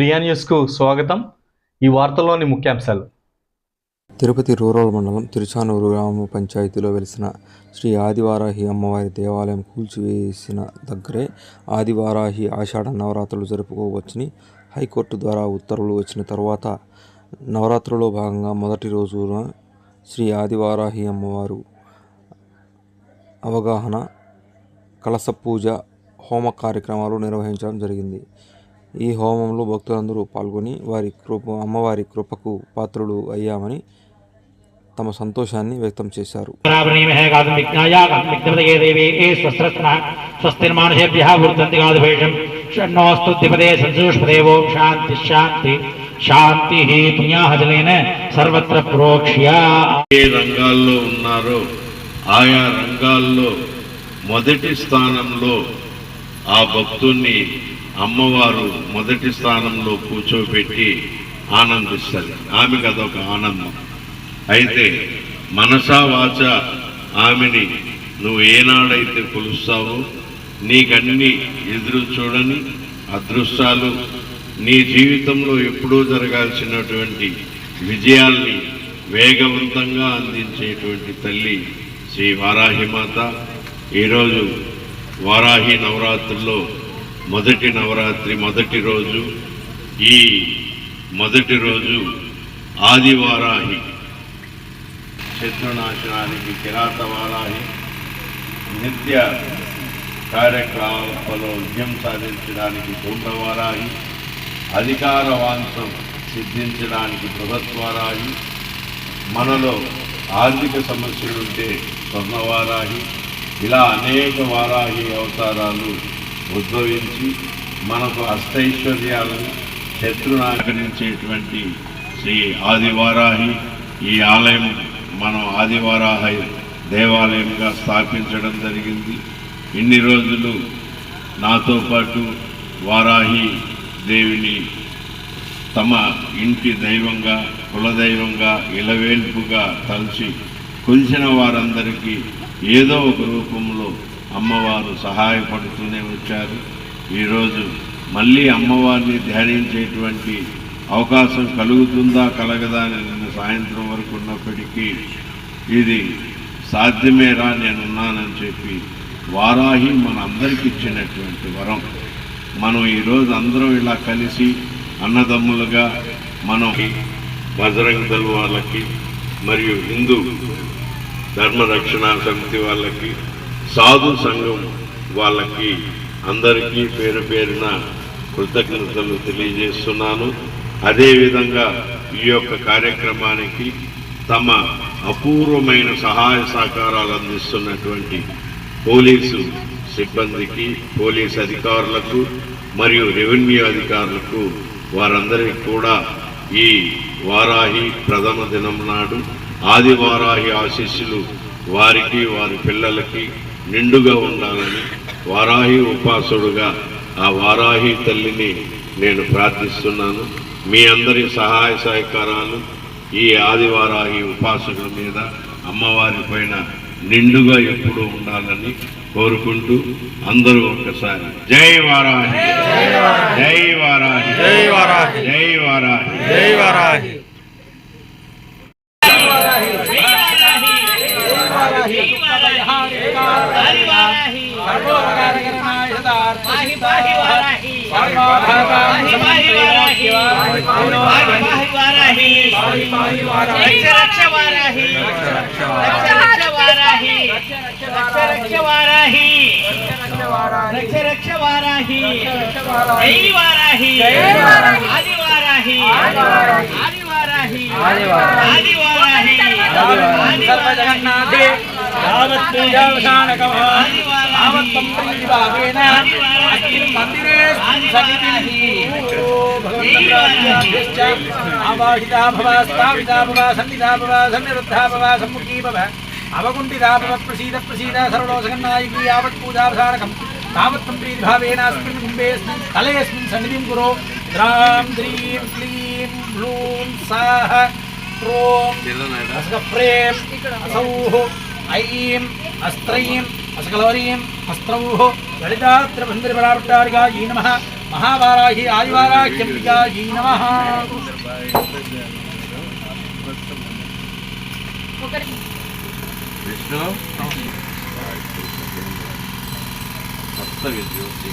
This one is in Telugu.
ప్రియా న్యూస్కు స్వాగతం. ఈ వార్తల్లోని ముఖ్యాంశాలు. తిరుపతి రూరల్ మండలం తిరుచానూరు గ్రామ పంచాయతీలో వెలిసిన శ్రీ ఆదివారాహి అమ్మవారి దేవాలయం కూల్చివేసిన దగ్గరే ఆదివారాహి ఆషాఢ నవరాత్రులు జరుపుకోవచ్చని హైకోర్టు ద్వారా ఉత్తర్వులు వచ్చిన తర్వాత నవరాత్రుల్లో భాగంగా మొదటి రోజున శ్రీ ఆదివారాహి అమ్మవారు అవగాహన కలస పూజ హోమ కార్యక్రమాలు నిర్వహించడం జరిగింది. ఈ హోమంలో భక్తులందరూ పాల్గొని వారి కృప అమ్మవారి కృపకు పాత్రులు అయ్యామని తమ సంతోషాన్ని వ్యక్తం చేశారు. శాంతి శాంతి శాంతి పుణ్యాహజలైన సర్వత్ర ప్రోక్ష్య ఏ రంగాల్లో ఉన్నారో ఆయా రంగాల్లో మొదటి స్థానంలో ఆ భక్తుణ్ణి అమ్మవారు మొదటి స్థానంలో కూర్చోబెట్టి ఆనందిస్తుంది ఆమెకు అదొక ఆనందం. అయితే మనసా వాచ ఆమెని నువ్వు ఏనాడైతే కొలుస్తావో నీకన్నీ ఎదురు చూడని అదృష్టాలు నీ జీవితంలో ఎప్పుడూ జరగాల్సినటువంటి విజయాల్ని వేగవంతంగా అందించేటువంటి తల్లి శ్రీ వారాహిమాత. ఈరోజు వారాహి నవరాత్రుల్లో మొదటి నవరాత్రి మొదటి రోజు ఈ మొదటి రోజు ఆదివారాహి. శత్రునాశనానికి కిరాత వారాహి నిత్య కార్యకలాపాలలో విజయం సాధించడానికి కుండవారాహి అధికార వాంఛం సిద్ధించడానికి బృహత్వారాహి మనలో ఆర్థిక సమస్యలుంటే స్వర్ణవారాహి. ఇలా అనేక వారాహి అవతారాలు ఉద్భవించి మనకు అష్టైశ్వర్యాలను శత్రునాకరించేటువంటి శ్రీ ఆదివారాహి ఈ ఆలయం మనం ఆదివారాహి దేవాలయంగా స్థాపించడం జరిగింది. ఇన్ని రోజులు నాతో పాటు వారాహి దేవిని తమ ఇంటి దైవంగా కులదైవంగా ఇలవేల్పుగా తలచి కొలిసిన వారందరికీ ఏదో ఒక రూపంలో అమ్మవారు సహాయపడుతూనే వచ్చారు. ఈరోజు మళ్ళీ అమ్మవారిని ధ్యానించేటువంటి అవకాశం కలుగుతుందా కలగదా అని నిన్న సాయంత్రం వరకు ఉన్నప్పటికీ ఇది సాధ్యమేరా నేనున్నానని చెప్పి వారాహి మన అందరికి ఇచ్చినటువంటి వరం. మనం ఈరోజు అందరం ఇలా కలిసి అన్నదమ్ములుగా మనం బజరంగ దళ వాళ్ళకి మరియు హిందూ ధర్మ రక్షణ సమితి వాళ్ళకి సాధు సంఘం వాళ్ళకి అందరికీ పేరు పేరున కృతజ్ఞతలు తెలియజేస్తున్నాను. అదేవిధంగా ఈ యొక్క కార్యక్రమానికి తమ అపూర్వమైన సహాయ సహకారాలు అందిస్తున్నటువంటి పోలీసు సిబ్బందికి పోలీస్ అధికారులకు మరియు రెవెన్యూ అధికారులకు వారందరికీ కూడా ఈ వారాహి ప్రథమ దినం నాడు ఆదివారాహి ఆశీస్సులు వారికి వారి పిల్లలకి నిండుగా ఉండాలని వారాహి ఉపాసుడుగా ఆ వారాహి తల్లిని నేను ప్రార్థిస్తున్నాను. మీ అందరి సహాయ సహకారాలు ఈ ఆదివారాహి ఉపాసకుల మీద అమ్మవారి పైన నిండుగా ఎప్పుడూ ఉండాలని కోరుకుంటూ అందరూ ఒకసారి జై వారాహి. జై వారాహి. జై వారాహి. జై వారాహి. జై వారాహి. रक्ष रक्ष वाराही आदिवार आदिवार आदिवार वाराही आदि वाराही आदि वाराही आदि वाराही सर्व जगन्नाथे यावत् पूजावसानकमः भवाभ्यश्च आवाहिता भव स्थापिता भव सन्निधा भव सन्निरुद्धा भव सम्मुखी भव अवगुण्डिता भव प्रसीद प्रसीद सर्वलोसगन्नायकी यावत्पूजावधारकं तावत्तं प्रीतिभावेनास्मिन् कुम्भेऽस्मिन् स्थलेऽस्मिन् सन्निधिं कुरु। द्रां, द्रीं, क्लीं ह्लूं साः क्रों असकप्रें असौः ऐं अस्त्रैं असकलोरीं अस्त्रौः ललितात्रबन्धिर्बराट्टारिकायै नमः। महावाराही जी नम। विष्णु? सप्तविद्योति